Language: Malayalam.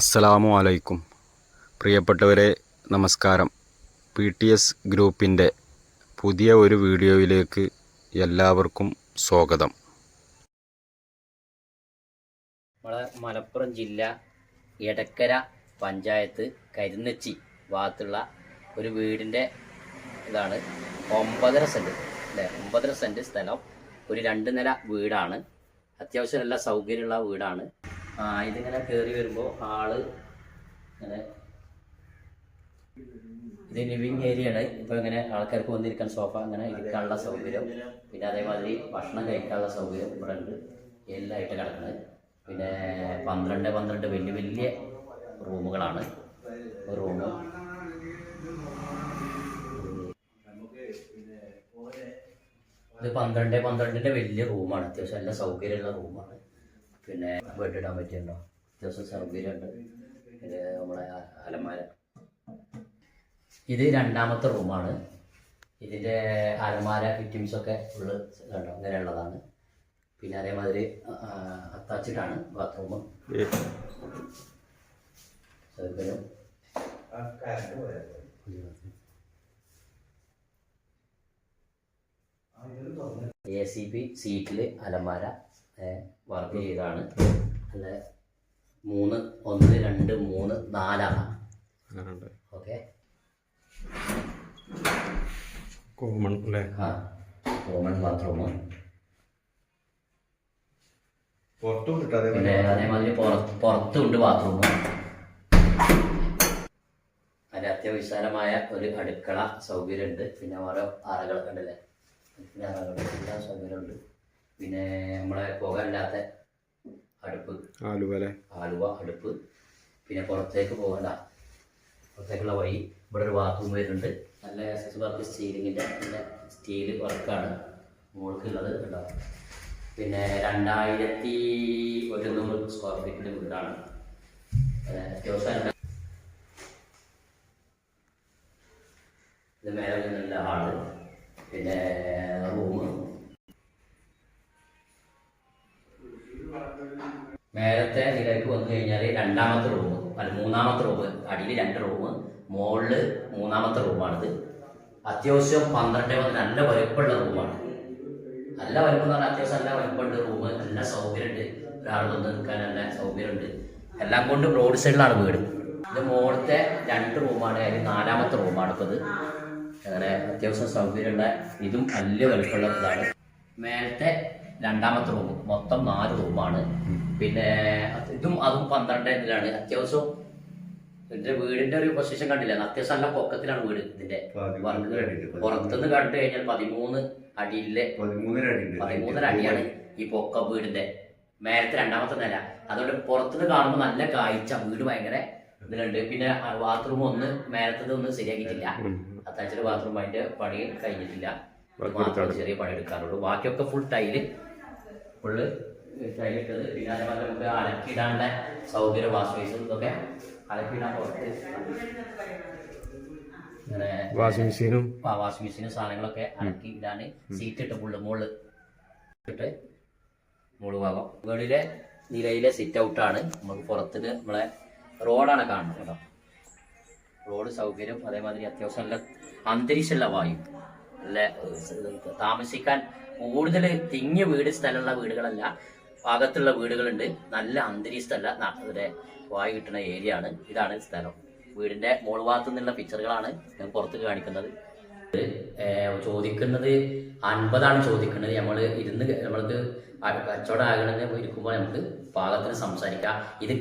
അസ്സലാമു അലൈക്കും. പ്രിയപ്പെട്ടവരെ നമസ്കാരം. പി ടി എസ് ഗ്രൂപ്പിന്റെ പുതിയ ഒരു വീഡിയോയിലേക്ക് എല്ലാവർക്കും സ്വാഗതം. നമ്മളെ മലപ്പുറം ജില്ല എടക്കര പഞ്ചായത്ത് കരുന്നച്ചി ഭാഗത്തുള്ള ഒരു വീടിന്റെ ഇതാണ്. ഒമ്പതര സെന്റ് അല്ലേ? ഒമ്പതര സെന്റ് സ്ഥലം. ഒരു രണ്ട് നില വീടാണ്. അത്യാവശ്യം നല്ല സൗകര്യമുള്ള വീടാണ്. ഇതിങ്ങനെ കേറി വരുമ്പോൾ ആൾ ഇങ്ങനെ ഇത് ലിവിങ് ആണ്. ഇപ്പോൾ ഇങ്ങനെ ആൾക്കാർക്ക് വന്നിരിക്കാൻ സോഫ അങ്ങനെ ഇരിക്കാനുള്ള സൗകര്യം. പിന്നെ അതേമാതിരി ഭക്ഷണം കഴിക്കാനുള്ള സൗകര്യം ഇവിടെ ഉണ്ട്. എല്ലായിട്ട് കിടക്കുന്നത് പിന്നെ പന്ത്രണ്ട് പന്ത്രണ്ട് വലിയ വലിയ റൂമുകളാണ്. റൂമ്. ഇത് പന്ത്രണ്ട് പന്ത്രണ്ടിന്റെ വലിയ റൂമാണ്. അത്യാവശ്യം നല്ല സൗകര്യമുള്ള റൂമാണ്. പിന്നെ ബെഡ് ഇടാൻ പറ്റിയുണ്ടോ അത്യാവശ്യം സൗകര്യമുണ്ട്. പിന്നെ നമ്മളെ അ- അലമാര. ഇത് രണ്ടാമത്തെ റൂമാണ്. ഇതിന്റെ അലമാര ഫിറ്റിംഗ്സ് ഒക്കെ ഉള്ള കണ്ടോ? അങ്ങനെയുള്ളതാണ് പിന്നെ അതേമാതിരി അത്താച്ചിട്ടാണ് ബാത്റൂം സൗകര്യം. എ സി പി സീറ്റിൽ അലമാര. വർക്ക് ചെയ്താണ്. അല്ല? മൂന്ന് ഒന്ന് രണ്ട് മൂന്ന് നാലാണ് ഓക്കെ? കോമൺ അല്ലേ? ആ കോമൺ ബാത്റൂം പുറത്തും കിട്ടാതെ പിന്നെ അതേമാതിരി പുറത്ത് ഉണ്ട് ബാത്റൂം അതിന്റെ അത്യവിശാലമായ ഒരു അടുക്കള സൗകര്യമുണ്ട്. പിന്നെ ഓരോ അറകളൊക്കെ ഉണ്ടല്ലേ? പിന്നെ അറകളുണ്ട് എല്ലാ സൗകര്യമുണ്ട്. പിന്നെ നമ്മളെ പുകയില്ലാത്ത അടുപ്പ്. ആലുവ അല്ലേ? ആലുവ അടുപ്പ്. പിന്നെ പുറത്തേക്ക് പോകണ്ട. പുറത്തേക്കുള്ള വഴി ഇവിടെ ഒരു ബാത്റൂം വരുന്നുണ്ട്. നല്ല എസ് എസ് വർക്ക് സ്റ്റീലിങ്ങിന്റെ നല്ല സ്റ്റീൽ വർക്കാണ് മുകൾക്കുള്ളത് ഉണ്ടാവും പിന്നെ രണ്ടായിരത്തി ഒരുന്നൂറ് സ്ക്വയർ ഫീറ്റിന്റെ വീടാണ്. അത്യാവശ്യം ഇത് മേലെ നല്ല ഹാൾ പിന്നെ മേലത്തെ നിലയ്ക്ക് വന്നു കഴിഞ്ഞാൽ രണ്ടാമത്തെ റൂം അല്ല മൂന്നാമത്തെ റൂം അടിയിൽ രണ്ട് റൂം മുകളിൽ മൂന്നാമത്തെ റൂമാണിത് അത്യാവശ്യം പന്ത്രണ്ട് വന്ന് നല്ല വലുപ്പമുള്ള റൂമാണ് നല്ല വലുപ്പം എന്ന് പറഞ്ഞാൽ അത്യാവശ്യം നല്ല വലുപ്പമുണ്ട് റൂം നല്ല സൗകര്യമുണ്ട്. ഒരാൾ വന്ന് നിൽക്കാൻ നല്ല സൗകര്യമുണ്ട്. എല്ലാം കൊണ്ട് റോഡ് സൈഡിലാണ് വീട്. ഇത് മുകളിലത്തെ രണ്ട് റൂമാണ് അതിൽ നാലാമത്തെ റൂമാണ് ഇപ്പോൾ ഇത് അങ്ങനെ അത്യാവശ്യം സൗകര്യമുള്ള ഇതും നല്ല വലുപ്പമുള്ള ഇതാണ്. മേലത്തെ രണ്ടാമത്തെ റൂം മൊത്തം നാല് റൂമാണ് പിന്നെ ഇതും അതും പന്ത്രണ്ട് ഇതിലാണ്. അത്യാവശ്യം ഇതിന്റെ വീടിന്റെ ഒരു പൊസിഷൻ കണ്ടില്ല? അത്യാവശ്യം നല്ല പൊക്കത്തിലാണ് വീട് ഇതിന്റെ. പുറത്തുനിന്ന് കണ്ടു കഴിഞ്ഞാൽ പതിമൂന്ന് അടിയിലെ പതിമൂന്നര അടിയാണ് ഈ പൊക്ക വീടിന്റെ. മേലത്തെ രണ്ടാമത്തെ നില. അതുകൊണ്ട് പുറത്തുനിന്ന് കാണുമ്പോൾ നല്ല കാഴ്ച. വീട് ഭയങ്കര ഇതിലുണ്ട്. പിന്നെ ബാത്റൂം ഒന്ന് മേലത്തത് ഒന്ന് ശരിയാക്കിയിട്ടില്ല. അത്താച്ചിട്ട് ബാത്റൂം അതിന്റെ പണി കഴിഞ്ഞിട്ടില്ല. ചെറിയ പണി എടുക്കാറുള്ളൂ. ബാക്കിയൊക്കെ ഫുൾ ടൈൽ ഫുള്ള് ടൈലിട്ടത് പിന്നെ അതേപോലെ നമുക്ക് അലക്കിടാനുള്ള സൗകര്യം വാഷ് ബേസും ഇതൊക്കെ അലക്കിടാൻ പുറത്ത് വാഷിംഗ് മെഷീനും വാഷിംഗ് മെഷീനും സാധനങ്ങളൊക്കെ അലക്കി സീറ്റ് ഇട്ട് ഫുള്ള് മുകളിൽ ഇട്ട് മുകളിൽ ഭാഗം മുകളിലെ നിലയിലെ സിറ്റ് ഔട്ടാണ് നമുക്ക് പുറത്തിന് നമ്മളെ റോഡാണ് കാണുന്നത് കേട്ടോ. റോഡ് സൗകര്യം അതേമാതിരി അത്യാവശ്യം നല്ല അന്തരീക്ഷമുള്ള വായു. താമസിക്കാൻ കൂടുതൽ തിങ്ങി വീട് സ്ഥലമുള്ള വീടുകളല്ല. ഭാഗത്തുള്ള വീടുകളുണ്ട്. നല്ല അന്തരീക്ഷമല്ല. ഇവിടെ വായു കിട്ടുന്ന ഏരിയ ആണ്. ഇതാണ് സ്ഥലം. വീടിന്റെ മോൾ നിന്നുള്ള പിക്ചറുകളാണ് ഞാൻ പുറത്ത് കാണിക്കുന്നത്. ചോദിക്കുന്നത് അൻപതാണ് ചോദിക്കുന്നത്. നമ്മൾ ഇരുന്ന് നമ്മൾക്ക് കച്ചവടം ആകണമെന്ന് ഇരിക്കുമ്പോൾ നമുക്ക് പാകത്തിന് സംസാരിക്കാം. ഇത്